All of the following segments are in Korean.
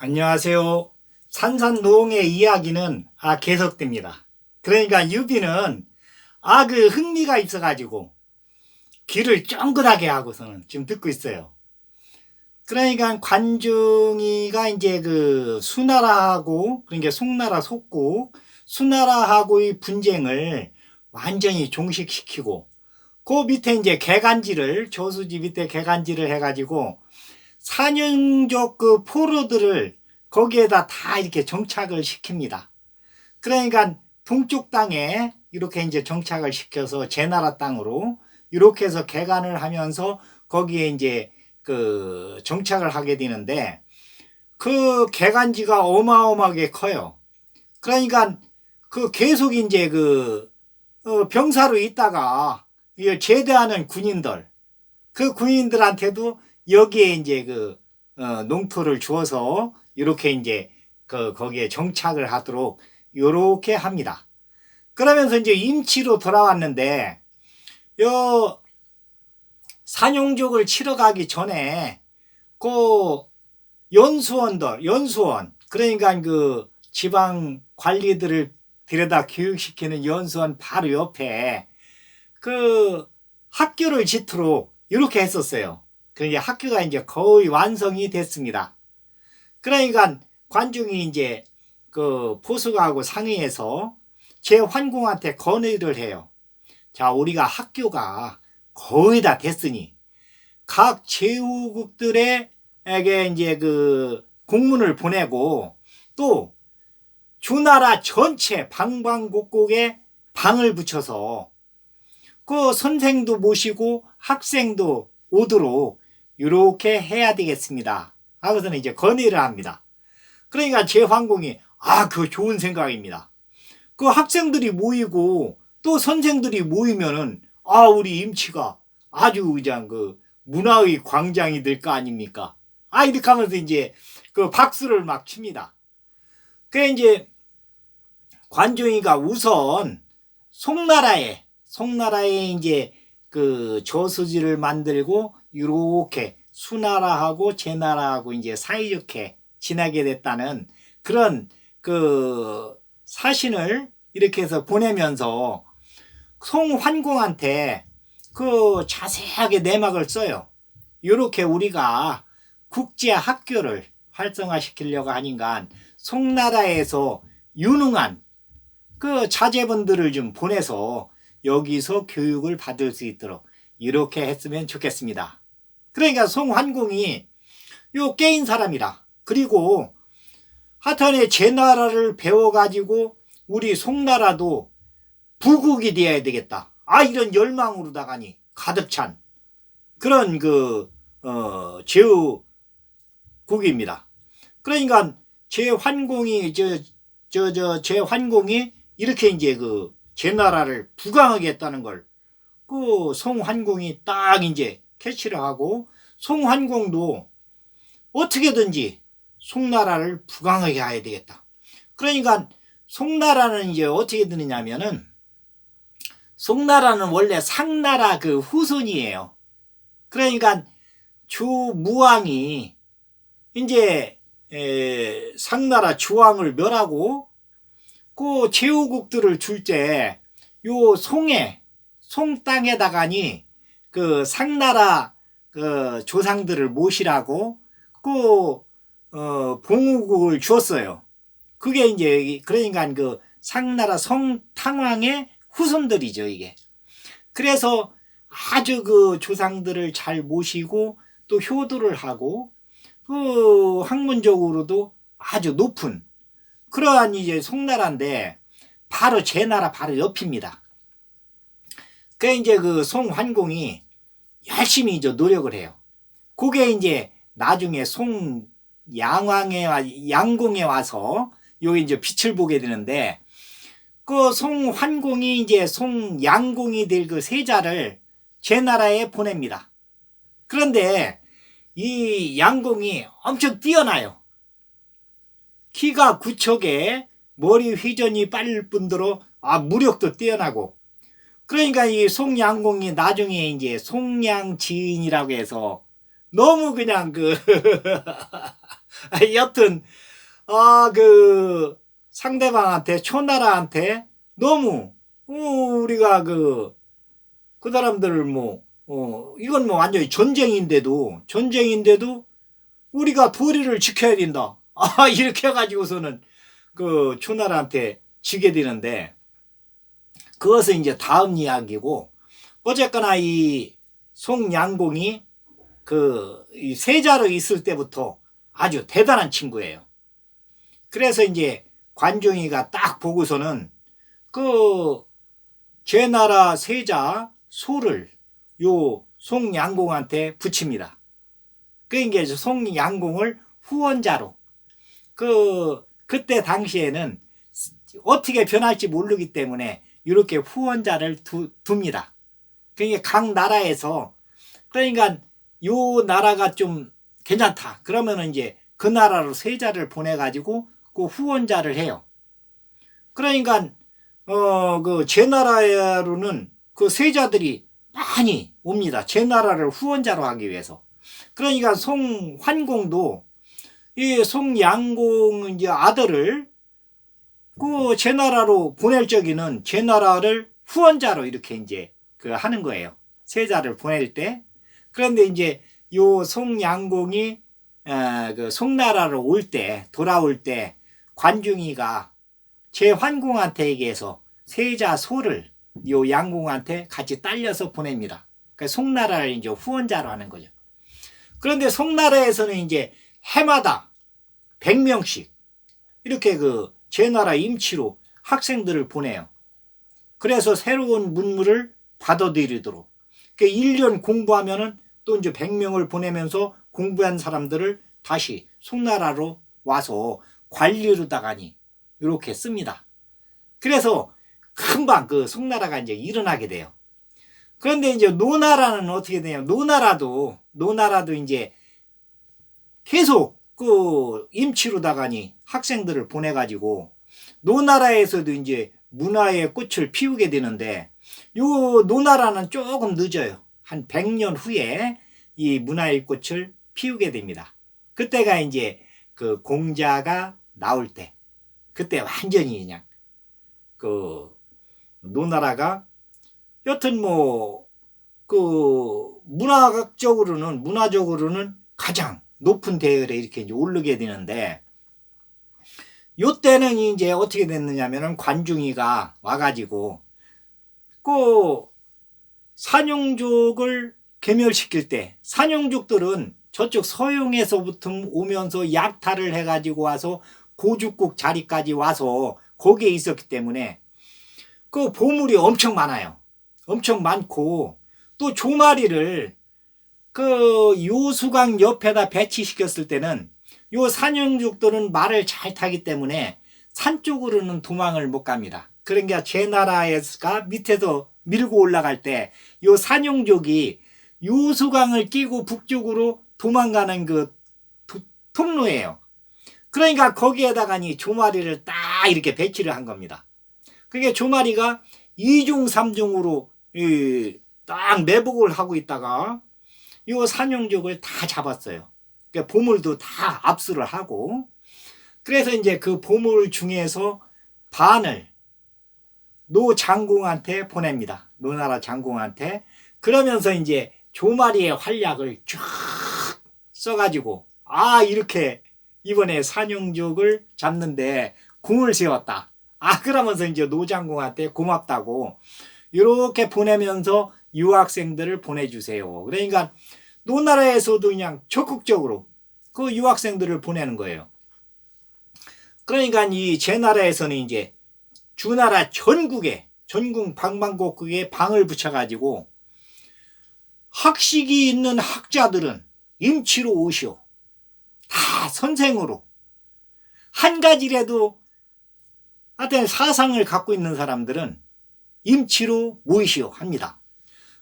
안녕하세요. 산산노홍의 이야기는 아 계속됩니다. 그러니까 유비는 아 그 흥미가 있어가지고 귀를 쫑긋하게 하고서는 지금 듣고 있어요. 그러니까 관중이가 이제 그 수나라하고 그러니까 송나라 속고 수나라하고의 분쟁을 완전히 종식시키고 그 밑에 이제 개간지를 조수지 밑에 개간지를 해가지고 산영족 그 포로들을 거기에다 다 이렇게 정착을 시킵니다. 그러니까 동쪽 땅에 이렇게 이제 정착을 시켜서 제 나라 땅으로 이렇게 해서 개간을 하면서 거기에 이제 그 정착을 하게 되는데 그 개간지가 어마어마하게 커요. 그러니까 그 계속 이제 그 어, 병사로 있다가 이 제대하는 군인들 그 군인들한테도 여기에 이제 그 어, 농토를 주어서 이렇게 이제 그 거기에 정착을 하도록 요렇게 합니다. 그러면서 이제 임치로 돌아왔는데 요 산용족을 치러 가기 전에 그 연수원들 연수원 그러니까 그 지방 관리들을 데려다 교육시키는 연수원 바로 옆에 그 학교를 짓도록 이렇게 했었어요. 그러니까 학교가 이제 거의 완성이 됐습니다. 그러니까 관중이 이제 그 포수가하고 상의해서 제 환공한테 건의를 해요. 자, 우리가 학교가 거의 다 됐으니 각 제후국들에게 이제 그 공문을 보내고 또 주나라 전체 방방곡곡에 방을 붙여서 그 선생도 모시고 학생도 오도록 이렇게 해야 되겠습니다. 하고서는 이제 건의를 합니다. 그러니까 제 황공이 아, 그 좋은 생각입니다. 그 학생들이 모이고 또 선생들이 모이면은 아, 우리 임치가 아주 그냥 그 문화의 광장이 될 거 아닙니까? 아, 이렇게 하면서 이제 그 박수를 막 칩니다. 그 이제 관종이가 우선 송나라에 송나라에 이제 그 저수지를 만들고 이렇게 수나라하고 제나라하고 이제 사이좋게 지나게 됐다는 그런 그 사신을 이렇게 해서 보내면서 송환공한테 그 자세하게 내막을 써요. 이렇게 우리가 국제 학교를 활성화시키려고 하니까 송나라에서 유능한 그 자제분들을 좀 보내서 여기서 교육을 받을 수 있도록 이렇게 했으면 좋겠습니다. 그러니까 송환공이 요 깨인 사람이라. 그리고 하여튼에 제 나라를 배워가지고 우리 송나라도 부국이 되어야 되겠다. 아 이런 열망으로 다가니 가득 찬 그런 그 어, 제후국입니다. 그러니까 제 환공이 저 저 저 제 환공이 이렇게 이제 그 제 나라를 부강하겠다는 걸그 송환공이 딱 이제 캐치를 하고 송환공도 어떻게든지 송나라를 부강하게 해야 되겠다. 그러니까 송나라는 이제 어떻게 되느냐면은 송나라는 원래 상나라 그 후손이에요. 그러니까 주무왕이 이제 에, 상나라 주왕을 멸하고 그 제후국들을 줄 때 요 송에 송 땅에다가니 그 상나라 그 조상들을 모시라고 그 어, 봉국을 주었어요. 그게 이제 그러니까 그 상나라 성탕왕의 후손들이죠 이게. 그래서 아주 그 조상들을 잘 모시고 또 효도를 하고 그 학문적으로도 아주 높은 그러한 이제 송나라인데 바로 제 나라 바로 옆입니다. 그 이제 그 송환공이 열심히 이제 노력을 해요. 그게 이제 나중에 송 양왕에 와 양공에 와서 여기 이제 빛을 보게 되는데 그 송환공이 이제 송양공이 될 그 세자를 제 나라에 보냅니다. 그런데 이 양공이 엄청 뛰어나요. 키가 구척에 머리 회전이 빠를 뿐더러 아 무력도 뛰어나고 그러니까 이 송양공이 나중에 이제 송양지인이라고 해서 너무 그냥 그 여튼 아그 상대방한테 초나라한테 너무 어, 우리가 그그 사람들을 뭐 어, 이건 뭐 완전히 전쟁인데도 전쟁인데도 우리가 도리를 지켜야 된다. 아 이렇게 해가지고서는 그 초나라한테 지게 되는데 그것은 이제 다음 이야기고 어쨌거나 이 송양공이 그이 세자로 있을 때부터 아주 대단한 친구예요. 그래서 이제 관종이가 딱 보고서는 그 제 나라 세자 소를 요 송양공한테 붙입니다. 그러니까 이제 송양공을 후원자로 그 그때 당시에는 어떻게 변할지 모르기 때문에 이렇게 후원자를 두, 둡니다. 그러니까 각 나라에서 그러니까 요 나라가 좀 괜찮다. 그러면은 이제 그 나라로 세자를 보내 가지고 그 후원자를 해요. 그러니까 어그 제 나라로는 그 세자들이 많이 옵니다. 제 나라를 후원자로 하기 위해서. 그러니까 송환공도 이 송양공 이제 아들을 그 제 나라로 보낼 적에는 제 나라를 후원자로 이렇게 이제 그 하는 거예요. 세자를 보낼 때. 그런데 이제 요 송양공이 어, 그 송나라로 올 때 돌아올 때 관중이가 제 환공한테 얘기해서 세자 소를 요 양공한테 같이 딸려서 보냅니다. 그 송나라를 이제 후원자로 하는 거죠. 그런데 송나라에서는 이제 해마다 100명씩 이렇게 그 제 나라 임치로 학생들을 보내요. 그래서 새로운 문물을 받아들이도록. 그 1년 공부하면은 또 이제 100명을 보내면서 공부한 사람들을 다시 송나라로 와서 관리로다가니 이렇게 씁니다. 그래서 금방 그 송나라가 이제 일어나게 돼요. 그런데 이제 노나라는 어떻게 되냐? 노나라도 노나라도 이제 계속 그 임치로다가니 학생들을 보내가지고 노나라에서도 이제 문화의 꽃을 피우게 되는데 요 노나라는 조금 늦어요. 한 100년 후에 이 문화의 꽃을 피우게 됩니다. 그때가 이제 그 공자가 나올 때 그때 완전히 그냥 그 노나라가 여튼 뭐 그 문화학적으로는 문화적으로는 가장 높은 대열에 이렇게 이제 오르게 되는데 요때는 이제 어떻게 됐느냐면은 관중이가 와가지고 그 산용족을 개멸시킬 때 산용족들은 저쪽 서용에서부터 오면서 약탈을 해가지고 와서 고죽국 자리까지 와서 거기에 있었기 때문에 그 보물이 엄청 많아요. 엄청 많고 또 조마리를 그 요수강 옆에다 배치시켰을 때는 요 산용족들은 말을 잘 타기 때문에 산 쪽으로는 도망을 못 갑니다. 그러니까 제 나라에가 밑에서 밀고 올라갈 때 요 산용족이 요수강을 끼고 북쪽으로 도망가는 그 도- 통로예요. 그러니까 거기에다가니 조마리를 딱 이렇게 배치를 한 겁니다. 그게 조마리가 2중 3중으로 딱 매복을 하고 있다가 요 산용족을 다 잡았어요. 그러니까 보물도 다 압수를 하고 그래서 이제 그 보물 중에서 반을 노 장공한테 보냅니다. 노나라 장공한테 그러면서 이제 조마리의 활약을 쫙 써가지고 아 이렇게 이번에 산용족을 잡는데 궁을 세웠다. 아 그러면서 이제 노장공한테 고맙다고 이렇게 보내면서 유학생들을 보내주세요. 그러니까 노나라에서도 그냥 적극적으로 그 유학생들을 보내는 거예요. 그러니까 이 제 나라에서는 이제 주나라 전국에 전국 방방곡곡에 방을 붙여가지고 학식이 있는 학자들은 임치로 오시오. 다 선생으로 한 가지라도 하여튼 사상을 갖고 있는 사람들은 임치로 모이시오 합니다.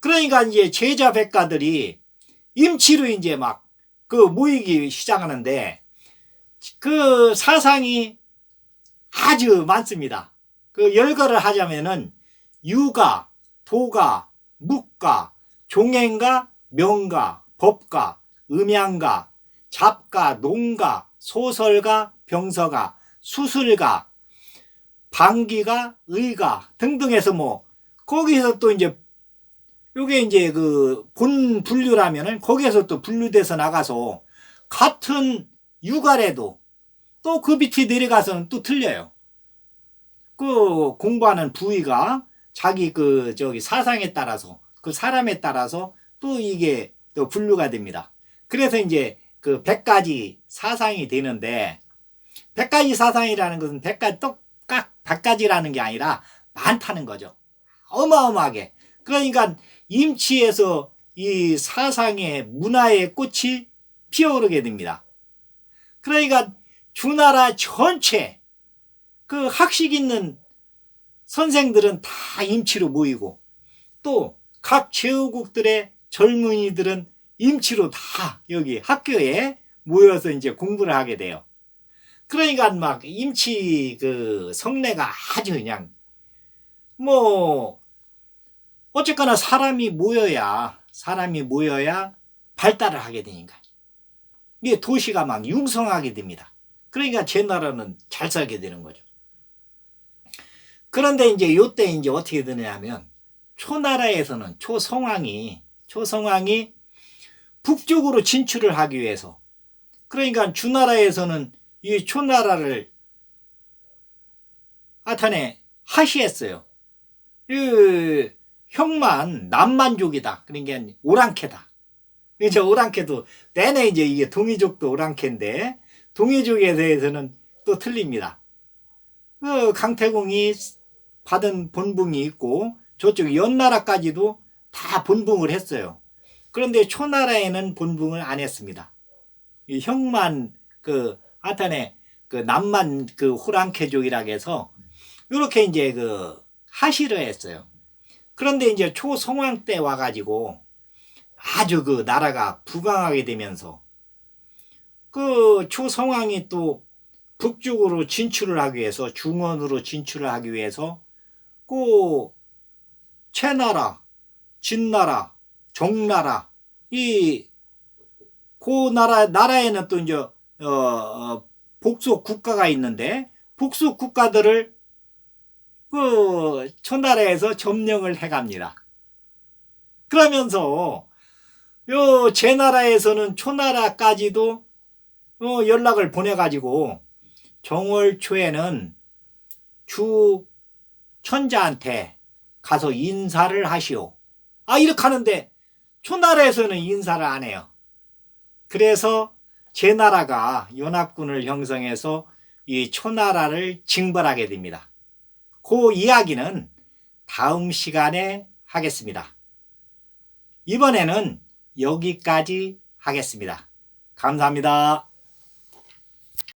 그러니까 이제 제자 백가들이 임치로 이제 막 그 모이기 시작하는데 그 사상이 아주 많습니다. 그 열거를 하자면은 유가, 도가, 묵가, 종행가, 명가, 법가, 음양가, 잡가, 농가, 소설가, 병서가, 수술가, 방기가, 의가 등등 해서 뭐 거기서 또 이제 요게 이제 그 본 분류라면은 거기에서 또 분류돼서 나가서 같은 육아래도 또 그 밑에 내려가서는 또 틀려요. 그 공부하는 부위가 자기 그 저기 사상에 따라서 그 사람에 따라서 또 이게 또 분류가 됩니다. 그래서 이제 그 100가지 사상이 되는데 100가지 사상이라는 것은 100가지 똑깍 100가지라는 게 아니라 많다는 거죠. 어마어마하게. 그러니까 임치에서 이 사상의 문화의 꽃이 피어오르게 됩니다. 그러니까 주나라 전체 그 학식 있는 선생들은 다 임치로 모이고 또 각 제후국들의 젊은이들은 임치로 다 여기 학교에 모여서 이제 공부를 하게 돼요. 그러니까 막 임치 그 성내가 아주 그냥 뭐 어쨌거나 사람이 모여야 사람이 모여야 발달을 하게 되니까 이게 도시가 막 융성하게 됩니다. 그러니까 제 나라는 잘 살게 되는 거죠. 그런데 이제 요때 이제 어떻게 되냐면 초나라에서는 초성왕이 초성왕이 북쪽으로 진출을 하기 위해서 그러니까 주나라에서는 이 초나라를 아탄에 하시했어요. 그 형만 남만족이다. 그러니까 오랑캐다. 이제 오랑캐도 내내 이제 이게 동이족도 오랑캐인데 동이족에 대해서는 또 틀립니다. 그 강태공이 받은 본붕이 있고 저쪽 연나라까지도 다 본붕을 했어요. 그런데 초나라에는 본붕을 안 했습니다. 이 형만 그 하여튼에 그 남만 그 호랑캐족이라 해서 이렇게 이제 그 하시를 했어요. 그런데 이제 초성왕 때 와가지고 아주 그 나라가 부강하게 되면서 그 초성왕이 또 북쪽으로 진출을 하기 위해서 중원으로 진출을 하기 위해서 그 채나라, 진나라, 정나라 이 그 나라 나라에는 또 이제 어, 어 복속 국가가 있는데 복속 국가들을 그 초나라에서 점령을 해갑니다. 그러면서 요 제 나라에서는 초나라까지도 어, 연락을 보내가지고 정월 초에는 주 천자한테 가서 인사를 하시오. 아 이렇게 하는데 초나라에서는 인사를 안 해요. 그래서 제 나라가 연합군을 형성해서 이 초나라를 징벌하게 됩니다. 그 이야기는 다음 시간에 하겠습니다. 이번에는 여기까지 하겠습니다. 감사합니다.